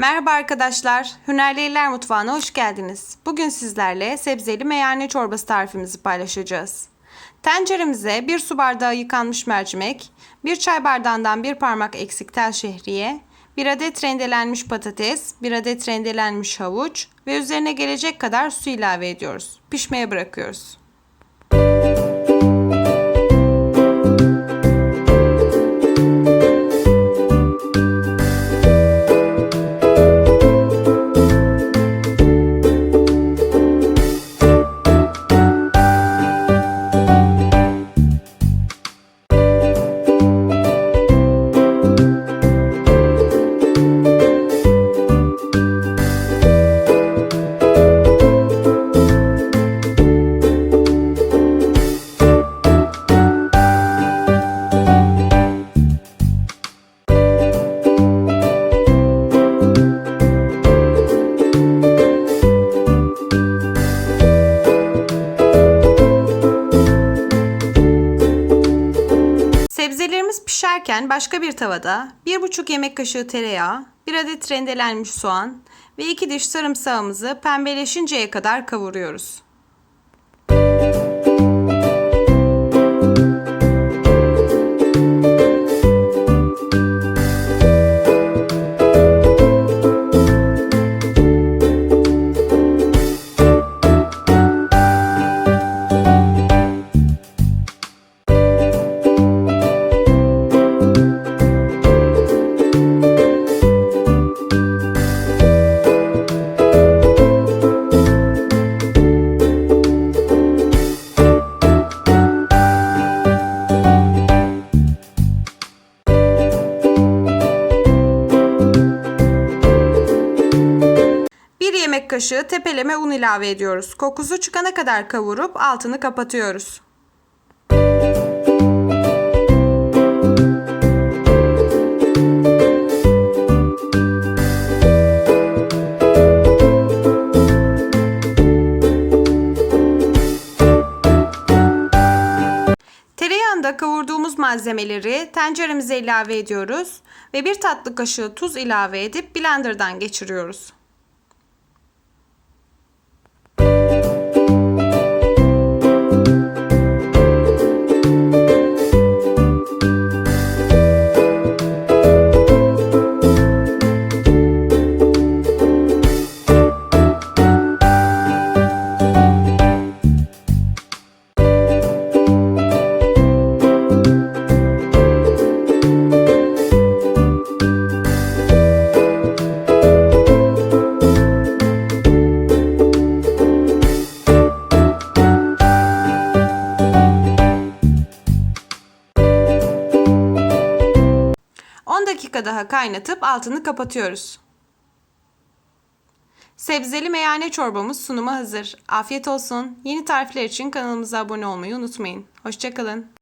Merhaba arkadaşlar, Hünerliler Mutfağı'na hoş geldiniz. Bugün sizlerle sebzeli meyhane çorbası tarifimizi paylaşacağız. Tenceremize 1 su bardağı yıkanmış mercimek, 1 çay bardağından 1 parmak eksik tel şehriye, 1 adet rendelenmiş patates, 1 adet rendelenmiş havuç ve üzerine gelecek kadar su ilave ediyoruz. Pişmeye bırakıyoruz. Sebzelerimiz pişerken başka bir tavada 1,5 yemek kaşığı tereyağı, 1 adet rendelenmiş soğan ve 2 diş sarımsağımızı pembeleşinceye kadar kavuruyoruz. Bir yemek kaşığı tepeleme un ilave ediyoruz. Kokusu çıkana kadar kavurup altını kapatıyoruz. Tereyağında kavurduğumuz malzemeleri tenceremize ilave ediyoruz ve bir tatlı kaşığı tuz ilave edip blenderdan geçiriyoruz. Dakika daha kaynatıp altını kapatıyoruz. Sebzeli meyhane çorbamız sunuma hazır. Afiyet olsun. Yeni tarifler için kanalımıza abone olmayı unutmayın. Hoşçakalın.